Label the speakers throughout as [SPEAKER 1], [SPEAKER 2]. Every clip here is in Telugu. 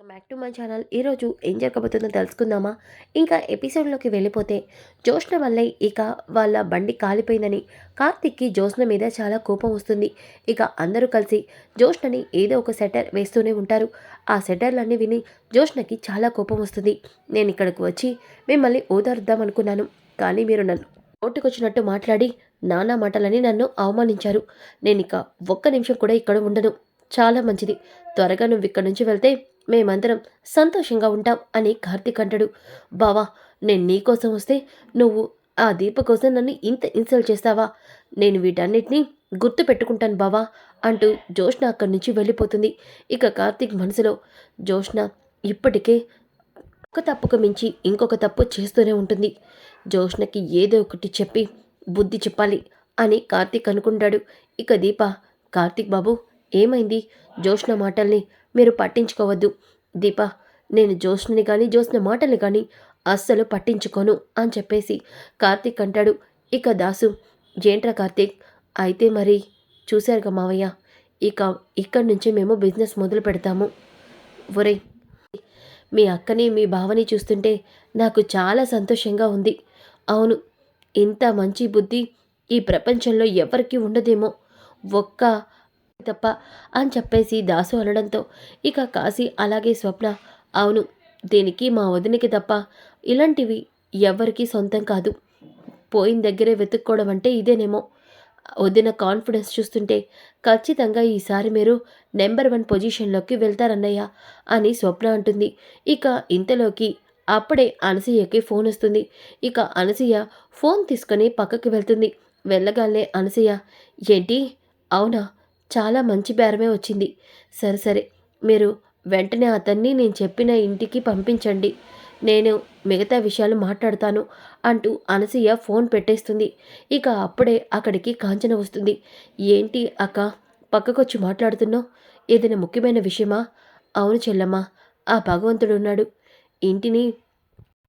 [SPEAKER 1] Back to my channel. ఈరోజు ఏం జరగబోతుందో తెలుసుకుందామా? ఇంకా ఎపిసోడ్లోకి వెళ్ళిపోతే జోష్న వల్లే ఇక వాళ్ళ బండి కాలిపోయిందని కార్తిక్కి జోష్న మీద చాలా కోపం వస్తుంది. ఇక అందరూ కలిసి జోష్నని ఏదో ఒక సెటర్ వేస్తూనే ఉంటారు. ఆ సెటర్లన్నీ విని జోష్నకి చాలా కోపం వస్తుంది. నేను ఇక్కడికి వచ్చి మిమ్మల్ని ఓదార్దాం అనుకున్నాను. కానీ మీరు నన్ను ఓటుకొచ్చినట్టు మాట్లాడి నానా మాటలని నన్ను అవమానించారు. నేను ఇక ఒక్క నిమిషం కూడా ఇక్కడ ఉండను. చాలా మంచిది. త్వరగా నువ్వు ఇక్కడి నుంచి వెళ్తే మేమందరం సంతోషంగా ఉంటాం అని కార్తీక్ అంటాడు. బావా నేను నీకోసం వస్తే నువ్వు ఆ దీప కోసం నన్ను ఇంత ఇన్సల్ట్ చేస్తావా? నేను వీటన్నిటినీ గుర్తు పెట్టుకుంటాను బావా అంటూ జోష్న అక్కడి నుంచి వెళ్ళిపోతుంది. ఇక కార్తీక్ మనసులో జోష్న ఇప్పటికే ఒక తప్పుకు మించి ఇంకొక తప్పు చేస్తూనే ఉంటుంది. జోష్నకి ఏదో ఒకటి చెప్పి బుద్ధి చెప్పాలి అని కార్తీక్ అనుకుంటాడు. ఇక దీప కార్తీక్ బాబు ఏమైంది? జోష్న మాటల్ని మీరు పట్టించుకోవద్దు. దీప నేను జోష్ని కానీ జోష్న మాటని కానీ అస్సలు పట్టించుకోను అని చెప్పేసి కార్తీక్ అంటాడు. ఇక దాసు ఏంట్రా కార్తీక్? అయితే మరి చూశారుగా మావయ్య ఇక ఇక్కడి నుంచి మేము బిజినెస్ మొదలు పెడతాము. ఒరే మీ అక్కని మీ బావని చూస్తుంటే నాకు చాలా సంతోషంగా ఉంది. అవును ఇంత మంచి బుద్ధి ఈ ప్రపంచంలో ఎవరికీ ఉండదేమో. ఒక్క తప్ప అని చెప్పేసి దాసు అనడంతో ఇక కాశీ అలాగే స్వప్న అవును దీనికి మా వదినికి తప్ప ఇలాంటివి ఎవ్వరికీ సొంతం కాదు. పోయిన దగ్గరే వెతుక్కోవడం అంటే ఇదేనేమో. వదిన కాన్ఫిడెన్స్ చూస్తుంటే ఖచ్చితంగా ఈసారి మీరు నెంబర్ వన్ పొజిషన్లోకి వెళ్తారన్నయ్య అని స్వప్న అంటుంది. ఇక ఇంతలోకి అప్పుడే అనసూయకి ఫోన్ వస్తుంది. ఇక అనసూయ ఫోన్ తీసుకొని పక్కకి వెళ్తుంది. వెళ్ళగానే అనసూయ ఏంటి? అవునా? చాలా మంచి బేరమే వచ్చింది. సరే సరే మీరు వెంటనే అతన్ని నేను చెప్పిన ఇంటికి పంపించండి. నేను మిగతా విషయాలు మాట్లాడతాను అంటూ అనసూయ ఫోన్ పెట్టేస్తుంది. ఇక అప్పుడే అక్కడికి కాంచన వస్తుంది. ఏంటి అక్క పక్కకొచ్చి మాట్లాడుతున్నావు? ఏదైనా ముఖ్యమైన విషయమా? అవును చెల్లమ్మా ఆ భగవంతుడు ఉన్నాడు. ఇంటిని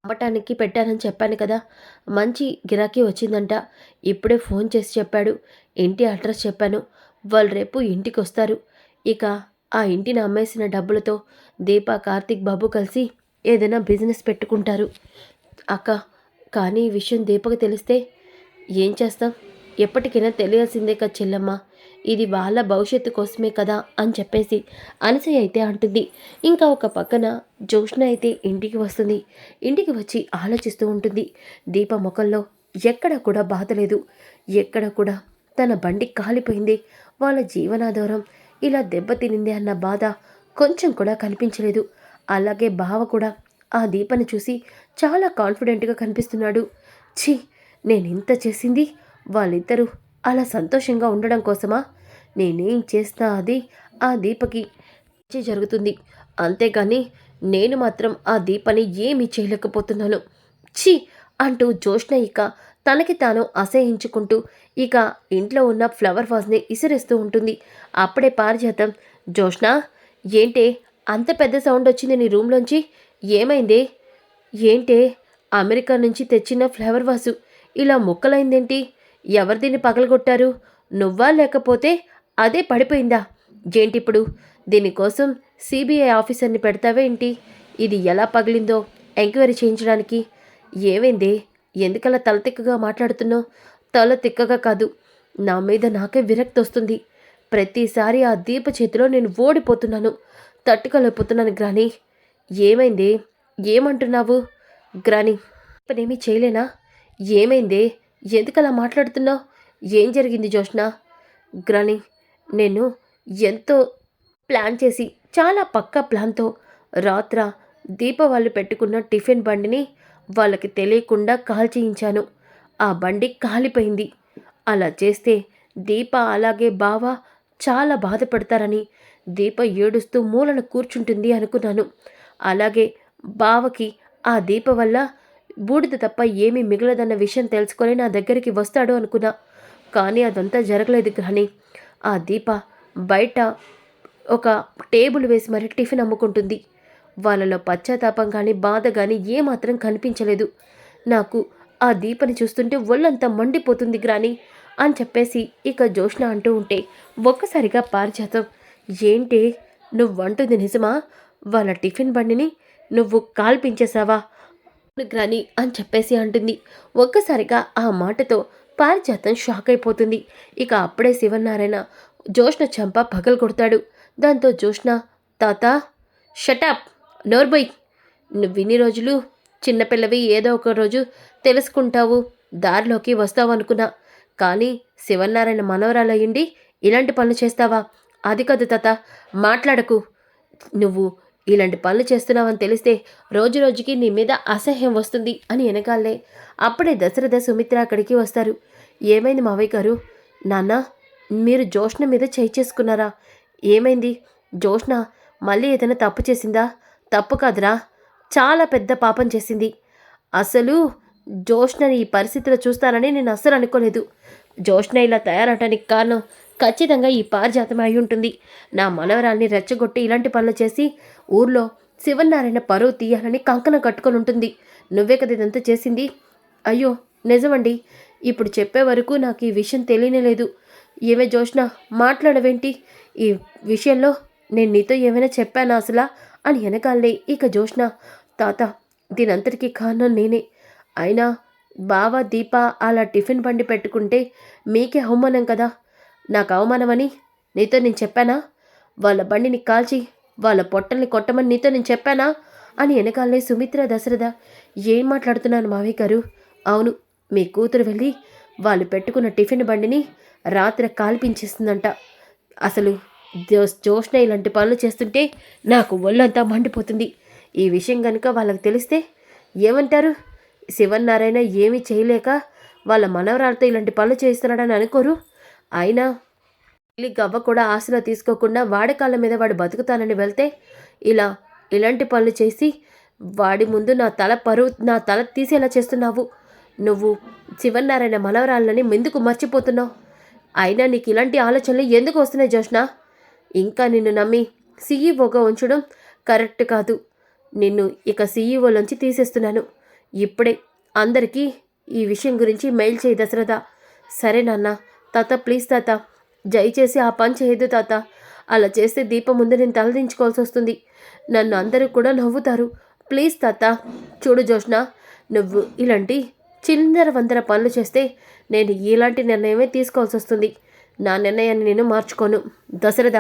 [SPEAKER 1] అమ్మటానికి పెట్టానని చెప్పాను కదా. మంచి గిరాకీ వచ్చిందంట. ఇప్పుడే ఫోన్ చేసి చెప్పాడు. ఇంటి అడ్రస్ చెప్పాను. వాళ్ళు రేపు ఇంటికి వస్తారు ఇక ఆ ఇంటిని అమ్మేసిన డబ్బులతో దీప కార్తిక్ బాబు కలిసి ఏదైనా బిజినెస్ పెట్టుకుంటారు. అక్క కానీ ఈ విషయం దీపకు తెలిస్తే ఏం చేస్తాం? ఎప్పటికైనా తెలియాల్సిందే కదా చెల్లమ్మ. ఇది వాళ్ళ భవిష్యత్తు కోసమే కదా అని చెప్పేసి అనసూయ అయితే అంటుంది. ఇంకా ఒక పక్కన జోష్ణ అయితే ఇంటికి వస్తుంది. ఇంటికి వచ్చి ఆలోచిస్తూ ఉంటుంది. దీప ముఖంలో ఎక్కడ కూడా బాధ లేదు. ఎక్కడ కూడా తన బండి కాలిపోయింది. వాళ్ళ జీవనాధారం. ఇలా దెబ్బతినింది అన్న బాధ కొంచెం కూడా కనిపించలేదు. అలాగే బావ కూడా ఆ దీపని చూసి చాలా కాన్ఫిడెంట్గా కనిపిస్తున్నాడు. ఛీ! నేను ఇంత చేసింది? వాళ్ళిద్దరూ అలా సంతోషంగా ఉండడం కోసమా? నేనేం చేస్తా అది ఆ దీపకి జరుగుతుంది. అంతేగాని నేను మాత్రం ఆ దీపని ఏమీ చేయలేకపోతున్నాను. ఛీ! అంటూ జోష్ణ ఇక తనకి తాను అసహించుకుంటూ ఇక ఇంట్లో ఉన్న ఫ్లవర్ వాజ్ని ఇసిరేస్తూ ఉంటుంది. అప్పుడే పారిజాతం జోష్న ఏంటే? అంత పెద్ద సౌండ్ వచ్చింది నీ రూమ్లోంచి? ఏమైందే? ఏంటే? అమెరికా నుంచి తెచ్చిన ఫ్లవర్ వాసు ఇలా ముక్కలైందేంటి? ఎవరు దీన్ని పగలగొట్టారు? నువ్వా లేకపోతే అదే పడిపోయిందా? ఏంటిప్పుడు? దీనికోసం సిబిఐ ఆఫీసర్ని పెడతావేంటి ఇది ఎలా పగిలిందో ఎంక్వైరీ చేయించడానికి? ఏమైందే? ఎందుకలా తల తిక్కగా మాట్లాడుతున్నావు? తల తిక్కగా కాదు. నా మీద నాకే విరక్తి వస్తుంది. ప్రతిసారి ఆ దీప చేతిలో నేను ఓడిపోతున్నాను. తట్టుకోలేకపోతున్నాను గ్రాని. ఏమైంది? ఏమంటున్నావు? గ్రాని ఇప్పుడేమీ చేయలేనా? ఏమైంది? ఎందుకలా మాట్లాడుతున్నావు? ఏం జరిగింది జోష్న గ్రాని నేను ఎంతో ప్లాన్ చేసి చాలా పక్కా ప్లాన్తో రాత్ర దీప వాళ్ళు పెట్టుకున్న టిఫిన్ బండిని వాళ్ళకి తెలియకుండా కాల్ చేయించాను. ఆ బండి కాలిపోయింది. అలా చేస్తే దీప అలాగే బావ చాలా బాధపడతారని దీప ఏడుస్తూ మూలన కూర్చుంటుంది అనుకున్నాను. అలాగే బావకి ఆ దీప వల్ల బూడిద తప్ప ఏమీ మిగలదన్న విషయం తెలుసుకొని నా దగ్గరికి వస్తాడు అనుకున్నా. కానీ అదంతా జరగలేదు కానీ ఆ దీప బయట ఒక టేబుల్ వేసి మరి టిఫిన్ అమ్ముకుంటుంది. వాళ్ళలో పశ్చాత్తాపం కానీ బాధ కానీ ఏమాత్రం కనిపించలేదు. నాకు ఆ దీపని చూస్తుంటే ఒళ్ళంతా మండిపోతుంది గ్రాని అని చెప్పేసి ఇక జోష్ణ అంటూ ఉంటే ఒక్కసారిగా పారిజాతం. ఏంటి? నువ్వంటుంది నిజమా? వాళ్ళ టిఫిన్ బండిని నువ్వు కాల్పించేశావా? గ్రాని అని చెప్పేసి అంటుంది. ఒక్కసారిగా ఆ మాటతో పారిజాతం షాక్ అయిపోతుంది. ఇక అప్పుడే శివనారాయణ జోష్ణ చంప పగలు కొడతాడు దాంతో జోష్ణ తాత షటప్ నోర్బోయ్ నువ్వు ఇన్ని రోజులు చిన్నపిల్లవి ఏదో ఒక రోజు తెలుసుకుంటావు దారిలోకి వస్తావు అనుకున్నా. కానీ శివనారాయణ మనవరాలయ్యండి ఇలాంటి పనులు చేస్తావా? అది కాదు తాత మాట్లాడకు. నువ్వు ఇలాంటి పనులు చేస్తున్నావని తెలిస్తే రోజు రోజుకి నీ మీద అసహ్యం వస్తుంది అని వెనకాలే అప్పుడే దశరథ సుమిత్ర అక్కడికి వస్తారు. ఏమైంది మావయ్య గారు? నాన్న మీరు జోష్ణ మీద చేయి చేసుకున్నారా? ఏమైంది? జోష్ణ మళ్ళీ ఏదైనా తప్పు చేసిందా? తప్పు కాదురా. చాలా పెద్ద పాపం చేసింది. అసలు జోష్నని ఈ పరిస్థితిలో చూస్తానని నేను అస్సలు అనుకోలేదు. జోష్న ఇలా తయారవటానికి కారణం ఖచ్చితంగా ఈ పారిజాతం అయి ఉంటుంది. నా మనవరాల్ని రెచ్చగొట్టి ఇలాంటి పనులు చేసి ఊర్లో శివనారాయణ పరువు తీయాలని కంకణం కట్టుకొని ఉంటుంది. నువ్వే కదా ఇదంతా చేసింది? అయ్యో నిజమండి. ఇప్పుడు చెప్పే వరకు నాకు ఈ విషయం తెలియనే లేదు. ఏమే జోష్న మాట్లాడవేంటి? ఈ విషయంలో నేను నీతో ఏమైనా చెప్పానా అసలా? అని వెనకాలే ఇక జోష్న తాత దీనంతటికీ కారణం నేనే. అయినా బావ దీప అలా టిఫిన్ బండి పెట్టుకుంటే మీకే అవమానం కదా? నాకు అవమానమని నీతో నేను చెప్పానా? వాళ్ళ బండిని కాల్చి వాళ్ళ పొట్టల్ని కొట్టమని నీతో నేను చెప్పానా? అని వెనకాలే సుమిత్ర దశరథ ఏం మాట్లాడుతున్నాను మావయ్య గారు? అవును మీ కూతురు వెళ్ళి వాళ్ళు పెట్టుకున్న టిఫిన్ బండిని రాత్రి కాల్పించేస్తుందంట అసలు జోష్న ఇలాంటి పనులు చేస్తుంటే నాకు ఒళ్ళంతా మండిపోతుంది. ఈ విషయం కనుక వాళ్ళకి తెలిస్తే ఏమంటారు? శివనారాయణ ఏమీ చేయలేక వాళ్ళ మనవరాలతో ఇలాంటి పనులు చేస్తున్నాడని అనుకోరు. అయినా పెళ్ళి గవ్వ కూడా ఆశలో తీసుకోకుండా వాడి కాళ్ళ మీద వాడు బతుకుతానని వెళ్తే ఇలా ఇలాంటి పనులు చేసి వాడి ముందు నా తల పరువు నా తల తీసేలా చేస్తున్నావు. నువ్వు శివనారాయణ మనవరాలని ఎందుకు మర్చిపోతున్నావు? అయినా నీకు ఇలాంటి ఆలోచనలు ఎందుకు వస్తున్నాయి జోష్ణ ఇంకా నిన్ను నమ్మి సీఈఓగా ఉంచడం కరెక్ట్ కాదు. నిన్ను ఇక సీఈఓలోంచి తీసేస్తున్నాను. ఇప్పుడే అందరికీ ఈ విషయం గురించి మెయిల్ చేయి దశరథ. సరే నాన్న తాత ప్లీజ్ తాత దయచేసి ఆ పని చేయదు తాత. అలా చేస్తే దీపం ముందు నేను తలదించుకోవాల్సి వస్తుంది. నన్ను అందరూ కూడా నవ్వుతారు. ప్లీజ్ తాత చూడు జోష్ణ నువ్వు ఇలాంటి చిల్లర వందర పనులు చేస్తే నేను ఇలాంటి నిర్ణయమే తీసుకోవాల్సి వస్తుంది. నా నిర్ణయాన్ని నేను మార్చుకోను. దశరథ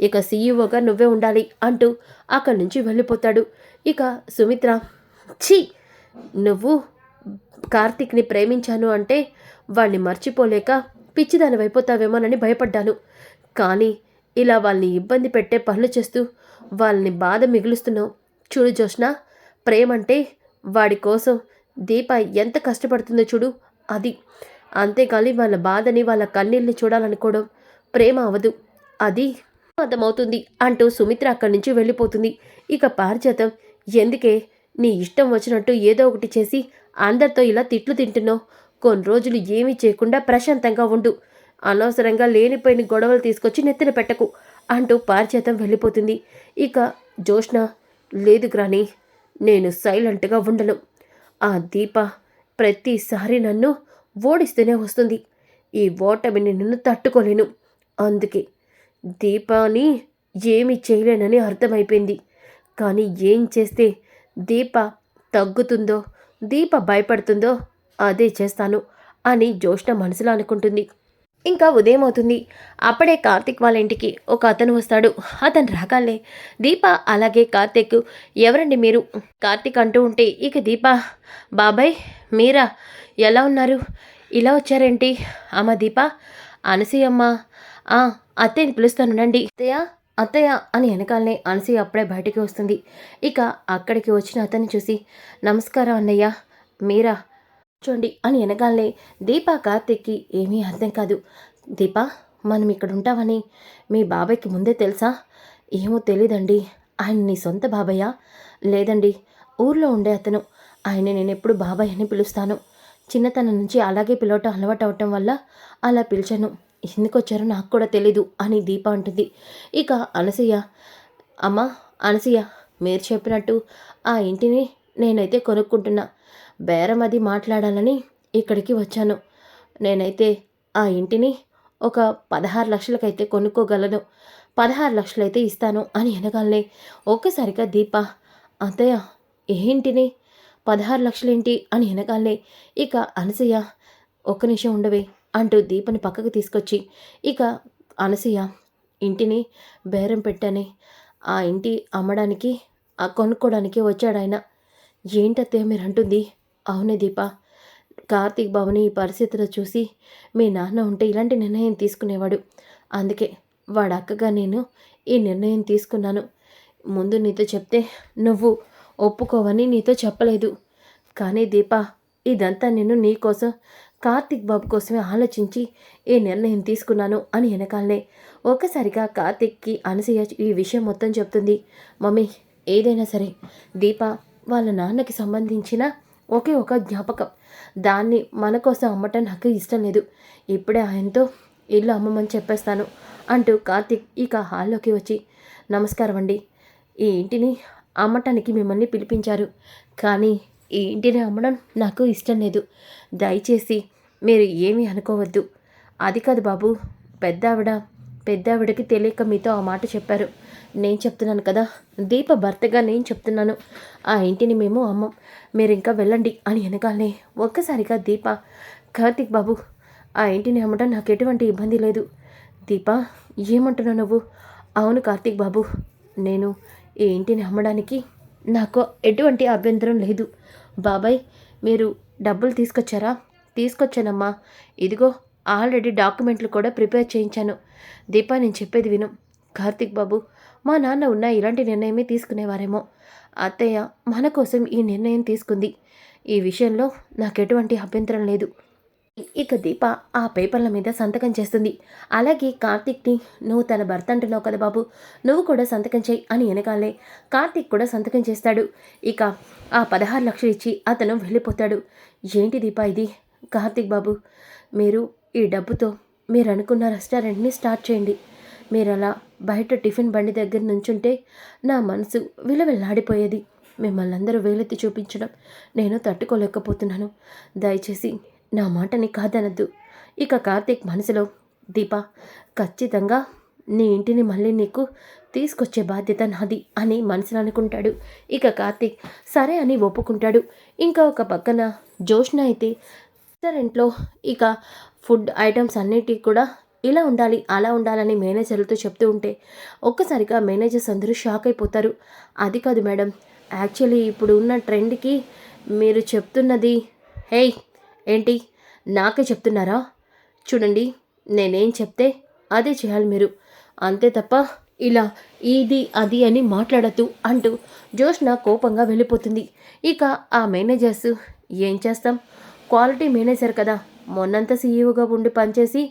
[SPEAKER 1] ఇక సీఈఓగా నువ్వే ఉండాలి అంటూ అక్కడి నుంచి వెళ్ళిపోతాడు. ఇక సుమిత్ర ఛీ! నువ్వు కార్తిక్ని ప్రేమించాను అంటే వాణ్ణి మర్చిపోలేక పిచ్చిదాని అయిపోతావేమోనని భయపడ్డాను. కానీ ఇలా వాళ్ళని ఇబ్బంది పెట్టే పనులు చేస్తూ వాళ్ళని బాధ మిగులుస్తున్నావు. చూడు జోష్న ప్రేమంటే వాడి కోసం దీప ఎంత కష్టపడుతుందో చూడు అది. అంతేకాని వాళ్ళ బాధని వాళ్ళ కన్నీళ్ళని చూడాలనుకోవడం ప్రేమ అవదు. అది అర్థమవుతుంది అంటూ సుమిత్ర అక్కడి నుంచి వెళ్ళిపోతుంది. ఇక పారిజాతం ఎందుకే? నీ ఇష్టం వచ్చినట్టు ఏదో ఒకటి చేసి అందరితో ఇలా తిట్లు తింటున్నావు. కొన్ని రోజులు ఏమీ చేయకుండా ప్రశాంతంగా ఉండు. అనవసరంగా లేనిపోయిన గొడవలు తీసుకొచ్చి నెత్తిన పెట్టకు అంటూ పారిచేతం వెళ్ళిపోతుంది. ఇక జోష్ణ లేదు గ్రాని నేను సైలెంట్గా ఉండను. ఆ దీప ప్రతిసారి నన్ను ఓడిస్తూనే వస్తుంది. ఈ ఓటమిని నిన్ను తట్టుకోలేను. అందుకే దీపాని ఏమి చేయలేనని అర్థమైపోయింది. కానీ ఏం చేస్తే దీప తగ్గుతుందో దీప భయపడుతుందో అదే చేస్తాను అని జోష్ణ మనసులో అనుకుంటుంది. ఇంకా ఉదయం అవుతుంది. అప్పుడే కార్తిక్ వాళ్ళ ఇంటికి ఒక అతను వస్తాడు. అతను రాగాలే దీప అలాగే కార్తిక్ ఎవరండి మీరు? కార్తిక్ అంటూ ఉంటే ఇక దీప బాబాయ్ మీరా ఎలా ఉన్నారు? ఇలా వచ్చారేంటి? అమ్మ దీప అనసూయమ్మ ఆ అత్తయ్యని పిలుస్తానునండి అత్తయ్య అత్తయ్య అని వెనకాలనే అనసూయ అప్పుడే బయటికి వస్తుంది. ఇక అక్కడికి వచ్చిన అతన్ని చూసి నమస్కారం అన్నయ్య మీరా? చూడండి అని వెనకాలనే దీపా కార్తిక్కి ఏమీ అర్థం కాదు. దీపా మనం ఇక్కడ ఉంటామని మీ బాబాయ్కి ముందే తెలుసా? ఏమో తెలీదండి. ఆయన నీ సొంత బాబయ్యా? లేదండి ఊర్లో ఉండే అతను. ఆయన నేను ఎప్పుడు బాబాయ్ అని పిలుస్తాను. చిన్నతనం నుంచి అలాగే పిలవటం అలవాటు అవటం వల్ల అలా పిలిచాను. ఎందుకు వచ్చారో నాకు కూడా తెలీదు అని దీప అంటుంది. ఇక అనసూయ అమ్మ అనసూయ మీరు చెప్పినట్టు ఆ ఇంటిని నేనైతే కొనుక్కుంటున్నా. బేరం అది మాట్లాడాలని ఇక్కడికి వచ్చాను. నేనైతే ఆ ఇంటిని ఒక పదహారు లక్షలకైతే కొనుక్కోగలను. పదహారు లక్షలైతే ఇస్తాను అని అనగానే ఒక్కసారిగా దీప అత్తయ్య ఏంటిని పదహారు లక్షలేంటి? అని అనగానే ఇక అనసయ్య ఒక్క నిమిషం ఉండవే. అంటూ దీపని పక్కకు తీసుకొచ్చి ఇక అనసూయ ఇంటిని బేరం పెట్టని ఆ ఇంటి అమ్మడానికి ఆ కొనుక్కోవడానికి వచ్చాడు ఆయన ఏంటత్తయ్య మీరు అంటుంది అవునే దీప. కార్తీక్ బాబుని ఈ పరిస్థితిలో చూసి మీ నాన్న ఉంటే ఇలాంటి నిర్ణయం తీసుకునేవాడు. అందుకే వాడు అక్కగా నేను ఈ నిర్ణయం తీసుకున్నాను. ముందు నీతో చెప్తే నువ్వు ఒప్పుకోవని నీతో చెప్పలేదు. కానీ దీప ఇదంతా నేను నీ కోసం కార్తీక్ బాబు కోసమే ఆలోచించి ఈ నిర్ణయం తీసుకున్నాను అని వెనకాలనే. ఒక్కసారిగా కార్తిక్కి అనసూయ ఈ విషయం మొత్తం చెప్తుంది. మమ్మీ ఏదైనా సరే దీప వాళ్ళ నాన్నకి సంబంధించిన ఒకే ఒక జ్ఞాపకం. దాన్ని మన కోసం అమ్మటం నాకు ఇష్టం లేదు. ఇప్పుడే ఆయనతో ఇల్లు అమ్మమని చెప్పేస్తాను అంటూ కార్తీక్ ఇక హాల్లోకి వచ్చి నమస్కారం అండి ఈ ఇంటిని అమ్మటానికి మిమ్మల్ని పిలిపించారు. కానీ ఈ ఇంటిని అమ్మడం నాకు ఇష్టం లేదు. దయచేసి మీరు ఏమీ అనుకోవద్దు. అది కాదు బాబు పెద్దావిడ పెద్దావిడకి తెలియక మీతో ఆ మాట చెప్పారు. నేను చెప్తున్నాను కదా దీప భర్తగా నేను చెప్తున్నాను. ఆ ఇంటిని మేము అమ్మం. మీరు ఇంకా వెళ్ళండి అని వెనకాలనే ఒక్కసారిగా దీప కార్తిక్ బాబు ఆ ఇంటిని అమ్మడం నాకు ఎటువంటి ఇబ్బంది లేదు. దీప ఏమంటున్నావు నువ్వు? అవును కార్తీక్ బాబు నేను ఈ ఇంటిని అమ్మడానికి నాకు ఎటువంటి అభ్యంతరం లేదు. బాబాయ్ మీరు డబ్బులు తీసుకొచ్చారా? తీసుకొచ్చానమ్మా. ఇదిగో ఆల్రెడీ డాక్యుమెంట్లు కూడా ప్రిపేర్ చేయించాను. దీపా నేను చెప్పేది విను. కార్తిక్ బాబు మా నాన్న ఉన్న ఇలాంటి నిర్ణయమే తీసుకునేవారేమో. అత్తయ్య మన కోసం ఈ నిర్ణయం తీసుకుంది. ఈ విషయంలో నాకు ఎటువంటి అభ్యంతరం లేదు. ఇక దీప ఆ పేపర్ల మీద సంతకం చేస్తుంది. అలాగే కార్తిక్ని నువ్వు తన భర్త అంటున్నావు కదా బాబు నువ్వు కూడా సంతకం చేయి అని వెనకాలే కార్తిక్ కూడా సంతకం చేస్తాడు. ఇక ఆ పదహారు లక్షలు ఇచ్చి అతను వెళ్ళిపోతాడు. ఏంటి దీప ఇది? కార్తిక్ బాబు మీరు ఈ డబ్బుతో మీరు అనుకున్న రెస్టారెంట్ని స్టార్ట్ చేయండి. మీరు అలా బయట టిఫిన్ బండి దగ్గర నుంచుంటే నా మనసు విలవిల్లాడిపోయేది. మిమ్మల్ని అందరూ వేలెత్తి చూపించడం నేను తట్టుకోలేకపోతున్నాను. దయచేసి నా మాటని కాదనద్దు. ఇక కార్తీక్ మనసులో దీప ఖచ్చితంగా నీ ఇంటిని మళ్ళీ నీకు తీసుకొచ్చే బాధ్యత నాది అని మనసులో అనుకుంటాడు. ఇక కార్తీక్ సరే అని ఒప్పుకుంటాడు. ఇంకా ఒక పక్కన జోష్న అయితే రెస్టారెంట్లో ఇక ఫుడ్ ఐటమ్స్ అన్నిటికీ కూడా ఇలా ఉండాలి అలా ఉండాలని మేనేజర్లతో చెప్తూ ఉంటే ఒక్కసారిగా మేనేజర్స్ అందరూ షాక్ అయిపోతారు. అది కాదు మేడం యాక్చువల్లీ ఇప్పుడు ఉన్న ట్రెండ్కి మీరు చెప్తున్నది హేయ్ ఏంటి? నాకే చెప్తున్నారా? చూడండి నేనేం చెప్తే అదే చేయాలి మీరు. అంతే తప్ప ఇలా ఇది అది అని మాట్లాడద్దు అంటూ జోష్న కోపంగా వెళ్ళిపోతుంది. ఇక ఆ మేనేజర్స్ ఏం చేస్తాం? క్వాలిటీ మేనేజర్ కదా. మొన్నంత సీఈఓగా ఉండి పనిచేసి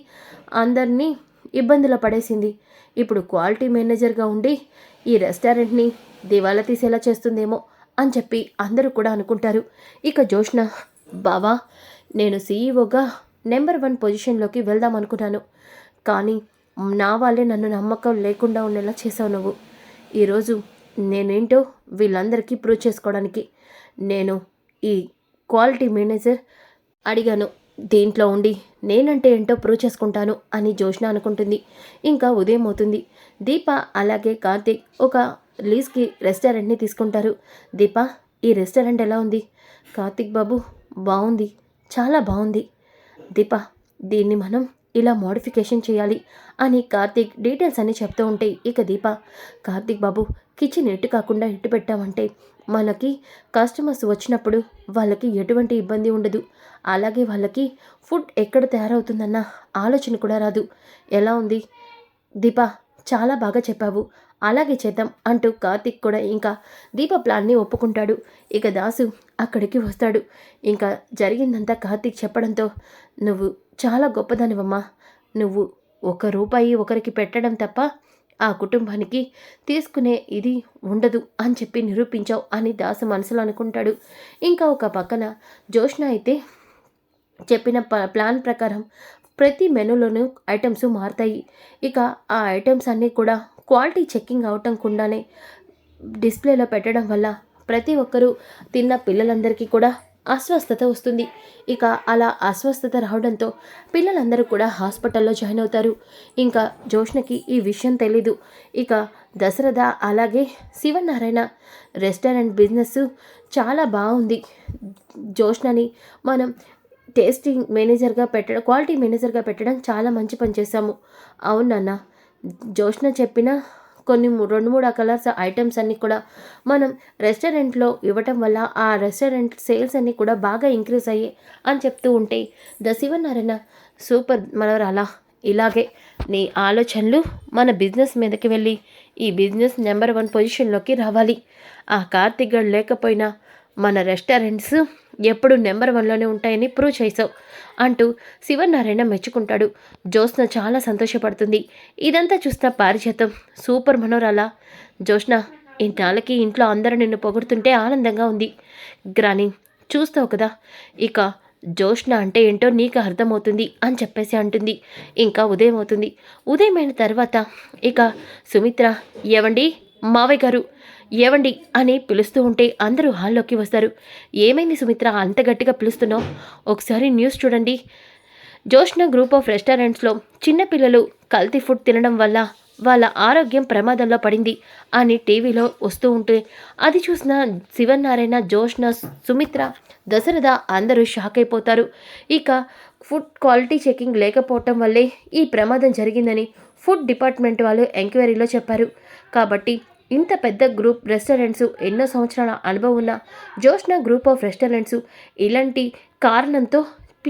[SPEAKER 1] అందరినీ ఇబ్బందులు పడేసింది. ఇప్పుడు క్వాలిటీ మేనేజర్గా ఉండి ఈ రెస్టారెంట్ని దివాలా తీసేలా చేస్తుందేమో అని చెప్పి అందరూ కూడా అనుకుంటారు. ఇక జోష్న బావా నేను సీఈఓగా నెంబర్ వన్ పొజిషన్లోకి వెళ్దాం అనుకున్నాను. కానీ నా వాళ్ళే నన్ను నమ్మకం లేకుండా ఉండేలా చేసావు నువ్వు. ఈరోజు నేనేంటో వీళ్ళందరికీ ప్రూవ్ చేసుకోవడానికి నేను ఈ క్వాలిటీ మేనేజర్ అడిగాను. దీంట్లో ఉండి నేనంటే ఏంటో ప్రూవ్ చేసుకుంటాను అని జోష్న అనుకుంటుంది. ఇంకా ఉదయం అవుతుంది. దీప అలాగే కార్తీక్ ఒక లీజ్కి రెస్టారెంట్ని తీసుకుంటారు. దీప ఈ రెస్టారెంట్ ఎలా ఉంది? కార్తీక్ బాబు బాగుంది. చాలా బాగుంది. దీప దీన్ని మనం ఇలా మోడిఫికేషన్ చేయాలి అని కార్తీక్ డీటెయిల్స్ అన్నీ చెప్తూ ఉంటే ఇక దీప కార్తీక్ బాబు కిచెన్ ఎటు కాకుండా ఇటు పెట్టామంటే మనకి కస్టమర్స్ వచ్చినప్పుడు వాళ్ళకి ఎటువంటి ఇబ్బంది ఉండదు. అలాగే వాళ్ళకి ఫుడ్ ఎక్కడ తయారవుతుందన్న ఆలోచన కూడా రాదు. ఎలా ఉంది? దీప చాలా బాగా చెప్పావు. అలాగే చేద్దాం అంటూ కార్తిక్ కూడా ఇంకా దీప ప్లాన్ని ఒప్పుకుంటాడు. ఇక దాసు అక్కడికి వస్తాడు. ఇంకా జరిగిందంతా కార్తిక్ చెప్పడంతో నువ్వు చాలా గొప్పదానివమ్మా. నువ్వు ఒక రూపాయి ఒకరికి పెట్టడం తప్ప ఆ కుటుంబానికి తీసుకునే ఇది ఉండదు అని చెప్పి నిరూపించావు అని దాసు మనసులో అనుకుంటాడు. ఇంకా ఒక పక్కన జోష్న అయితే చెప్పిన ప్లాన్ ప్రకారం ప్రతి మెనూలోనూ ఐటమ్స్ మారుతాయి. ఇక ఆ ఐటమ్స్ అన్నీ కూడా క్వాలిటీ చెక్కింగ్ అవటం కుండానే డిస్ప్లేలో పెట్టడం వల్ల ప్రతి ఒక్కరూ తిన్న పిల్లలందరికీ కూడా అస్వస్థత వస్తుంది. ఇక అలా అస్వస్థత రావడంతో పిల్లలందరూ కూడా హాస్పిటల్లో జాయిన్ అవుతారు. ఇంకా జోష్ణకి ఈ విషయం తెలీదు. ఇక దశరథ అలాగే శివనారాయణ రెస్టారెంట్ బిజినెస్ చాలా బాగుంది. జోష్ణని మనం టేస్టింగ్ మేనేజర్గా పెట్టడం క్వాలిటీ మేనేజర్గా పెట్టడం చాలా మంచి పని చేశాము. అవును నాన్న జోష్న చెప్పిన కొన్ని రెండు మూడు కలర్స్ ఐటమ్స్ అన్నీ కూడా మనం రెస్టారెంట్లో ఇవ్వటం వల్ల ఆ రెస్టారెంట్ సేల్స్ అన్నీ కూడా బాగా ఇంక్రీజ్ అయ్యాయి అని చెప్తూ ఉంటే ద శివనారాయణ సూపర్ మనవరాల. ఇలాగే నీ ఆలోచనలు మన బిజినెస్ మీదకి వెళ్ళి ఈ బిజినెస్ నెంబర్ వన్ పొజిషన్లోకి రావాలి. ఆ కార్తిక్ గడు లేకపోయినా మన రెస్టారెంట్స్ ఎప్పుడు నెంబర్ వన్లోనే ఉంటాయని ప్రూవ్ చేసావు అంటూ శివనారాయణ మెచ్చుకుంటాడు. జ్యోత్స్న చాలా సంతోషపడుతుంది. ఇదంతా చూసిన పారిజాతం సూపర్ మనోరాల. జ్యోత్స్న ఇంతనాళ్ళకి ఇంట్లో అందరూ నిన్ను పొగుడుతుంటే ఆనందంగా ఉంది. గ్రాని చూస్తావు కదా ఇక జ్యోష్ణ అంటే ఏంటో నీకు అర్థమవుతుంది అని చెప్పేసి అంటుంది. ఇంకా ఉదయం అవుతుంది ఉదయం అయిన తర్వాత ఇక సుమిత్ర ఏవండి మావయ్య గారు ఏవండి అని పిలుస్తూ ఉంటే అందరూ హాల్లోకి వస్తారు. ఏమైంది సుమిత్ర? అంత గట్టిగా పిలుస్తున్నావు? ఒకసారి న్యూస్ చూడండి. జోష్న గ్రూప్ ఆఫ్ రెస్టారెంట్స్లో చిన్నపిల్లలు కల్తీ ఫుడ్ తినడం వల్ల వాళ్ళ ఆరోగ్యం ప్రమాదంలో పడింది అని టీవీలో వస్తూ ఉంటే అది చూసిన శివనారాయణ జోష్న సుమిత్ర దశరథ అందరూ షాక్ అయిపోతారు. ఇక ఫుడ్ క్వాలిటీ చెకింగ్ లేకపోవటం వల్లే ఈ ప్రమాదం జరిగిందని ఫుడ్ డిపార్ట్మెంట్ వాళ్ళు ఎంక్వైరీలో చెప్పారు. కాబట్టి ఇంత పెద్ద గ్రూప్ రెస్టారెంట్స్ ఎన్నో సంవత్సరాల అనుభవం ఉన్న జోష్న గ్రూప్ ఆఫ్ రెస్టారెంట్స్ ఇలాంటి కారణంతో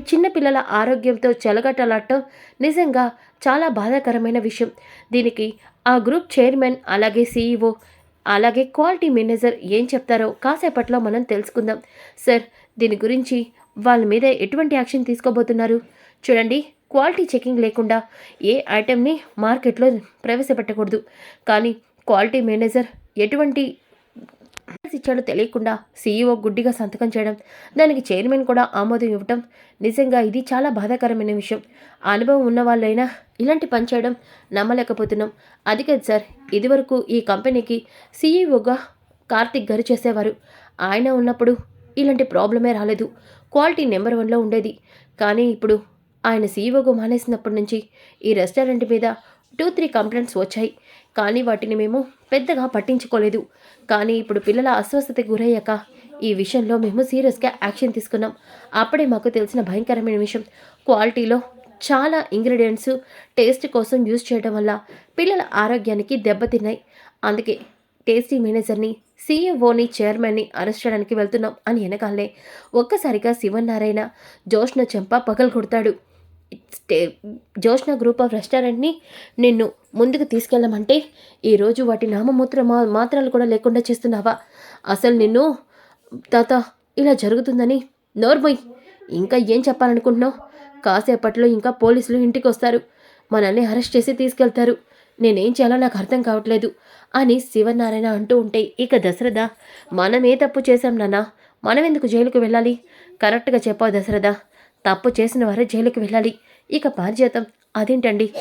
[SPEAKER 1] చిన్నపిల్లల ఆరోగ్యంతో చెలగటలాడటం నిజంగా చాలా బాధాకరమైన విషయం. దీనికి ఆ గ్రూప్ చైర్మన్ అలాగే సీఈఓ అలాగే క్వాలిటీ మేనేజర్ ఏం చెప్తారో కాసేపట్లో మనం తెలుసుకుందాం. సార్ దీని గురించి వాళ్ళ మీద ఎటువంటి యాక్షన్ తీసుకోబోతున్నారు? చూడండి క్వాలిటీ చెకింగ్ లేకుండా ఏ ఐటెంని మార్కెట్లో ప్రవేశపెట్టకూడదు. కానీ క్వాలిటీ మేనేజర్ ఎటువంటి ఇచ్చాడో తెలియకుండా సీఈఓ గుడ్డిగా సంతకం చేయడం దానికి చైర్మన్ కూడా ఆమోదం ఇవ్వటం నిజంగా ఇది చాలా బాధాకరమైన విషయం. అనుభవం ఉన్నవాళ్ళైనా ఇలాంటి పని చేయడం నమ్మలేకపోతున్నాం. అది కాదు సార్ ఇదివరకు ఈ కంపెనీకి సీఈఓగా కార్తిక్ గారు చేసేవారు. ఆయన ఉన్నప్పుడు ఇలాంటి ప్రాబ్లమే రాలేదు. క్వాలిటీ నెంబర్ వన్లో ఉండేది. కానీ ఇప్పుడు ఆయన సీఈఓగా మానేసినప్పటి నుంచి ఈ రెస్టారెంట్ మీద టూ త్రీ కంప్లైంట్స్ వచ్చాయి. కానీ వాటిని మేము పెద్దగా పట్టించుకోలేదు. కానీ ఇప్పుడు పిల్లల అస్వస్థత గురయ్యాక ఈ విషయంలో మేము సీరియస్గా యాక్షన్ తీసుకున్నాం. అప్పుడే మాకు తెలిసిన భయంకరమైన విషయం క్వాలిటీలో చాలా ఇంగ్రీడియంట్స్ టేస్ట్ కోసం యూజ్ చేయడం వల్ల పిల్లల ఆరోగ్యానికి దెబ్బతిన్నాయి. అందుకే టేస్టీ మేనేజర్ని సీఎఓని చైర్మన్ని అరెస్ట్ చేయడానికి వెళ్తున్నాం అని వెనకాలే ఒక్కసారిగా శివనారాయణ జోష్న చెంప పగలు కొడతాడు స్టే జోష్న గ్రూప్ ఆఫ్ రెస్టారెంట్ని నిన్ను ముందుకు తీసుకెళ్ళమంటే ఈరోజు వాటి నామమూత్ర మా మాత్రాలు కూడా లేకుండా చేస్తున్నావా? అసలు నిన్ను తాత ఇలా జరుగుతుందని నోర్మోయ్. ఇంకా ఏం చెప్పాలనుకుంటున్నావు? కాసేపట్లో ఇంకా పోలీసులు ఇంటికి వస్తారు మనల్ని అరెస్ట్ చేసి తీసుకెళ్తారు. నేనేం చేయాలో నాకు అర్థం కావట్లేదు అని శివనారాయణ అంటూ ఉంటే ఇక దశరథ మనం ఏ తప్పు చేశాం నాన్న? మనం ఎందుకు జైలుకు వెళ్ళాలి? కరెక్ట్గా చెప్పావు దశరథ. తప్పు చేసిన వారే జైలుకి వెళ్ళాలి. ఇక పారిజాతం. అదేంటండి?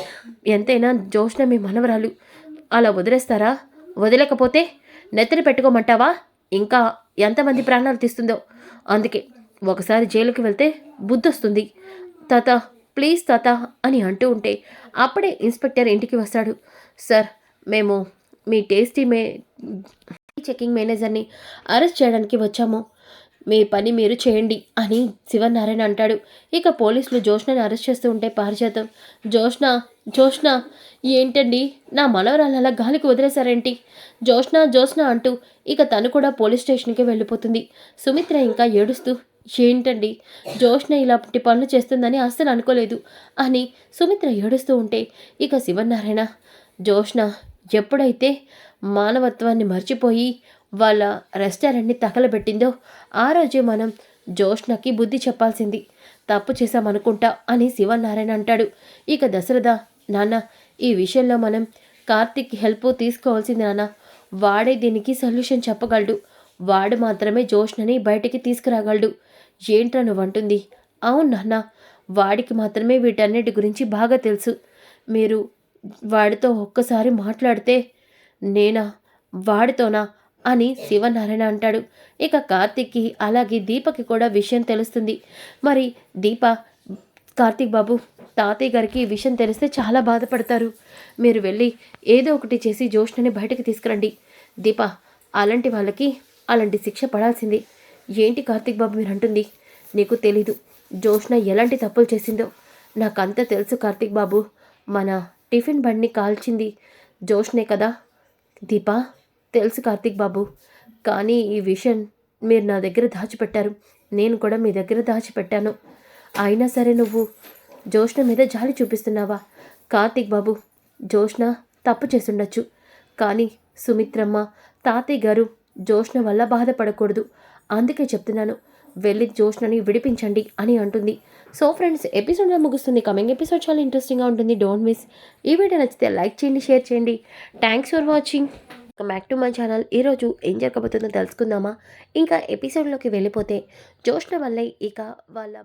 [SPEAKER 1] ఎంతైనా జోష్న మీ మనవరాలు. అలా వదిలేస్తారా? వదిలేకపోతే నెత్తిన పెట్టుకోమంటావా? ఇంకా ఎంతమంది ప్రాణాలు తీస్తుందో. అందుకే ఒకసారి జైలుకి వెళ్తే బుద్ధొస్తుంది. తాత ప్లీజ్ తాత అని అంటూ ఉంటే అప్పుడే ఇన్స్పెక్టర్ ఇంటికి వస్తాడు. సార్ మేము మీ టేస్టీ మే చెకింగ్ మేనేజర్ని అరెస్ట్ చేయడానికి వచ్చాము. మీ పని మీరు చేయండి అని శివనారాయణ అంటాడు. ఇక పోలీసులు జోష్నని అరెస్ట్ చేస్తూ ఉంటే పారిజాతం. జోష్న జోష్న ఏంటండి? నా మనవరాలు అలా గాలికి వదిలేశారేంటి? జోష్న జోష్న అంటూ ఇక తను కూడా పోలీస్ స్టేషన్కి వెళ్ళిపోతుంది. సుమిత్ర ఇంకా ఏడుస్తూ ఏంటండి? జోష్న ఇలాంటి పనులు చేస్తుందని అస్సలు అనుకోలేదు అని సుమిత్ర ఏడుస్తూ ఉంటే ఇక శివనారాయణ జోష్న ఎప్పుడైతే మానవత్వాన్ని మర్చిపోయి వాళ్ళ రెస్టారెంట్ని తగలబెట్టిందో ఆ రోజే మనం జోష్నకి బుద్ధి చెప్పాల్సింది. తప్పు చేశామనుకుంటా అని శివనారాయణ అంటాడు. ఇక దశరథ నాన్న ఈ విషయంలో మనం కార్తిక్ హెల్ప్ తీసుకోవాల్సింది నాన్న. వాడే దీనికి సొల్యూషన్ చెప్పగలడు. వాడు మాత్రమే జోష్నని బయటికి తీసుకురాగలడు. ఏంట్రా నువ్వంటుంది? అవును నాన్న. వాడికి మాత్రమే వీటన్నిటి గురించి బాగా తెలుసు. మీరు వాడితో ఒక్కసారి మాట్లాడితే నేనా? వాడితోనా? అని శివనారాయణ అంటాడు. ఇక కార్తిక్కి అలాగే దీపకి కూడా విషయం తెలుస్తుంది. మరి దీప కార్తీక్ బాబు తాతయ్య గారికి ఈ విషయం తెలిస్తే చాలా బాధపడతారు. మీరు వెళ్ళి ఏదో ఒకటి చేసి జోష్ణని బయటకు తీసుకురండి. దీప అలాంటి వాళ్ళకి అలాంటి శిక్ష పడాల్సింది. ఏంటి కార్తీక్ బాబు మీరు అంటుంది. నీకు తెలీదు. జోష్న ఎలాంటి తప్పులు చేసిందో. నాకంతా తెలుసు కార్తీక్ బాబు. మన టిఫిన్ బండిని కాల్చింది జోష్నే కదా. దీపా తెలుసు కార్తీక్ బాబు కానీ ఈ విషయం మీరు నా దగ్గర దాచిపెట్టారు. నేను కూడా మీ దగ్గర దాచిపెట్టాను. అయినా సరే నువ్వు జోష్ణ మీద జాలి చూపిస్తున్నావా? కార్తీక్ బాబు జోష్ణ తప్పు చేసుండొచ్చు కానీ సుమిత్రమ్మ తాతయ్య గారు జోష్ణ వల్ల బాధపడకూడదు. అందుకే చెప్తున్నాను వెళ్ళి జోష్ణని విడిపించండి అని అంటుంది. సో ఫ్రెండ్స్ ఎపిసోడ్లో ముగుస్తుంది. కమింగ్ ఎపిసోడ్ చాలా ఇంట్రెస్టింగ్గా ఉంటుంది. డోంట్ మిస్ ఈ వీడియో నచ్చితే లైక్ చేయండి షేర్ చేయండి. Thanks for watching back to my channel. ఈరోజు ఏం జరగబోతుందో తెలుసుకుందామా? ఇంకా ఎపిసోడ్లోకి వెళ్ళిపోతే జోష్న వల్లే ఇక వాళ్ళ